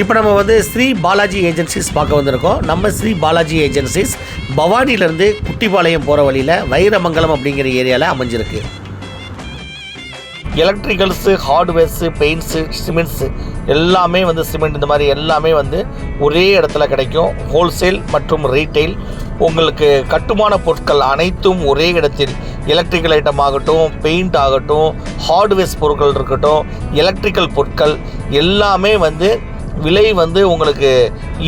இப்போ நம்ம வந்து ஸ்ரீ பாலாஜி ஏஜென்சிஸ் பார்க்க வந்திருக்கோம். நம்ம ஸ்ரீ பாலாஜி ஏஜென்சிஸ் பவானிலேருந்து குட்டிப்பாளையம் போகிற வழியில் வைரமங்கலம் அப்படிங்கிற ஏரியாவில் அமைஞ்சிருக்கு. எலக்ட்ரிக்கல்ஸு ஹார்ட்வேர்ஸு பெயிண்ட்ஸு சிமெண்ட்ஸு எல்லாமே வந்து சிமெண்ட் இந்த மாதிரி எல்லாமே வந்து ஒரே இடத்துல கிடைக்கும். ஹோல்சேல் மற்றும் ரீட்டைல் உங்களுக்கு கட்டுமான பொருட்கள் அனைத்தும் ஒரே இடத்தில் எலக்ட்ரிக்கல் ஐட்டம் ஆகட்டும் பெயிண்ட் ஆகட்டும் ஹார்ட்வேர்ஸ் பொருட்கள் இருக்கட்டும் எலக்ட்ரிக்கல் பொருட்கள் எல்லாமே வந்து விலை வந்து உங்களுக்கு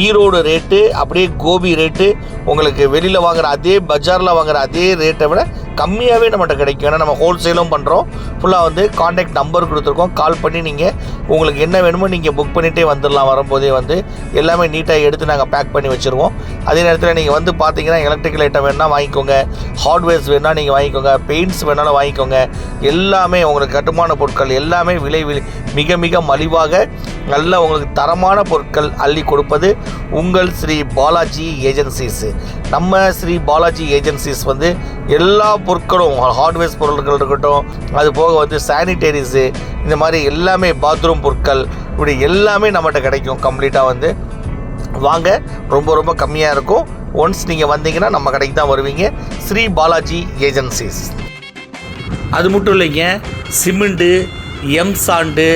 ஈரோடு ரேட்டு அப்படியே கோபி ரேட்டு உங்களுக்கு வெளியில் வாங்குகிற அதே பஜாரில் வாங்குகிற அதே ரேட்டை விட கம்மியாகவே நம்மகிட்ட கிடைக்கும். ஏன்னா நம்ம ஹோல்சேலும் பண்ணுறோம் ஃபுல்லாக வந்து காண்டாக்ட் நம்பர் கொடுத்துருக்கோம். கால் பண்ணி நீங்கள் உங்களுக்கு என்ன வேணுமோ நீங்கள் புக் பண்ணிகிட்டே வந்துடலாம் வரும்போதே வந்து எல்லாமே நீட்டாக எடுத்து நாங்கள் பேக் பண்ணி வச்சுருவோம். அதே நேரத்தில் நீங்கள் வந்து பார்த்தீங்கன்னா எலக்ட்ரிக்கல் ஐட்டம் வேணால் வாங்கிக்கோங்க. ஹார்ட்வேர்ஸ் வேணால் நீங்கள் வாங்கிக்கோங்க. பெயிண்ட்ஸ் வேணாலும் வாங்கிக்கோங்க. எல்லாமே உங்களுக்கு கட்டுமான பொருட்கள் எல்லாமே விலை மிக மிக மலிவாக நல்ல உங்களுக்கு தரமான பொருட்கள் அள்ளி கொடுப்பது உங்கள் ஸ்ரீ பாலாஜி ஏஜென்சிஸு. நம்ம ஸ்ரீ பாலாஜி ஏஜென்சிஸ் வந்து எல்லா பொருட்களும் ஹார்ட்வேர்ஸ் பொருட்கள் இருக்கட்டும் அது போக வந்து சானிடரிஸு இந்த மாதிரி எல்லாமே பாத்ரூம் பொருட்கள் இப்படி எல்லாமே நம்மகிட்ட கிடைக்கும். கம்ப்ளீட்டாக வந்து வாங்க ரொம்ப ரொம்ப கம்மியாக இருக்கும். ஒன்ஸ் நீங்கள் வந்தீங்கன்னா நம்ம கடைக்கு தான் வருவீங்க. ஸ்ரீ பாலாஜி ஏஜென்சிஸ். அது மட்டும் இல்லைங்க சிமெண்ட்டு எம் சாண்டு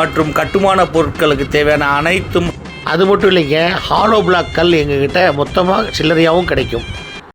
மற்றும் கட்டுமான பொருட்களுக்கு தேவையான அனைத்தும் அது மட்டும் இல்லைங்க ஹாலோ பிளாக் கல் எங்ககிட்ட மொத்தமாக சில்லறையாகவும் கிடைக்கும்.